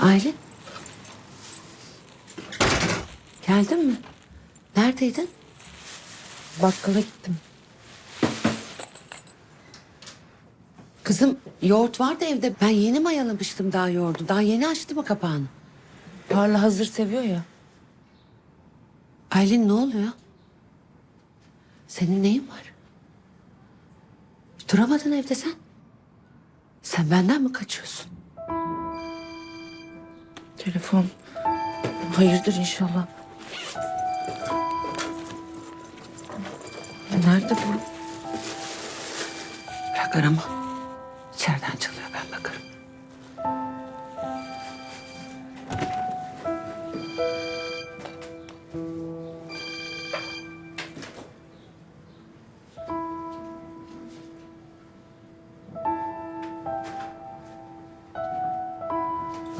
Aylin. Geldin mi? Neredeydin? Bakkala gittim. Kızım yoğurt vardı evde. Ben yeni mayalamıştım daha yoğurdu. Daha yeni açtı mı kapağını? Parla hazır seviyor ya. Aylin ne oluyor? Senin neyin var? Duramadın evde sen. Sen benden mi kaçıyorsun? Telefon. Hayırdır inşallah. Nerede bu? Bırak arama. İçeriden çalıyor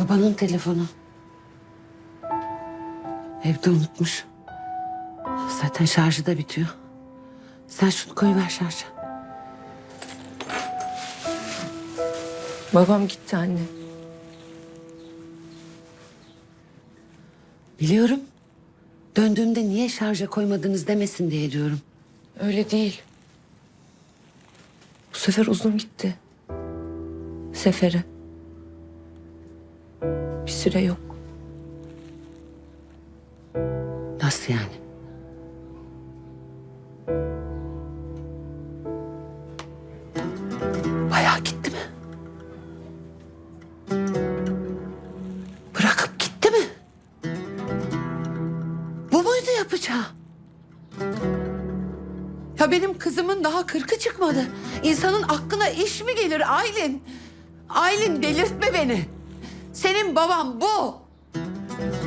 Babanın telefonu. Evde unutmuş. Zaten şarjı da bitiyor. Sen şunu koyuver şarja. Babam gitti anne. Biliyorum. Döndüğümde niye şarja koymadınız demesin diye diyorum. Öyle değil. Bu sefer uzun gitti. Sefere. Bir süre yok. Nasıl yani? Bayağı gitti mi? Bırakıp gitti mi? Bu muydu yapacağı? Ya benim kızımın daha kırkı çıkmadı. İnsanın aklına iş mi gelir Aylin? Aylin delirtme beni. Senin baban bu.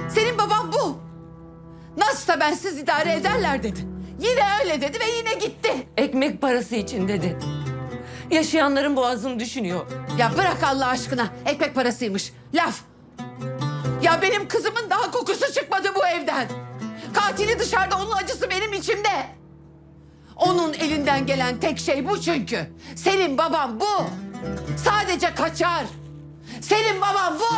Senin baban bu. Nasılsa bensiz idare ederler dedi. Yine öyle dedi ve yine gitti. Ekmek parası için dedi. Yaşayanların boğazını düşünüyor. Ya bırak Allah aşkına. Ekmek parasıymış. Laf. Ya benim kızımın daha kokusu çıkmadı bu evden. Katili dışarıda onun acısı benim içimde. Onun elinden gelen tek şey bu çünkü. Senin baban bu. Sadece kaçar. Senin baban bu.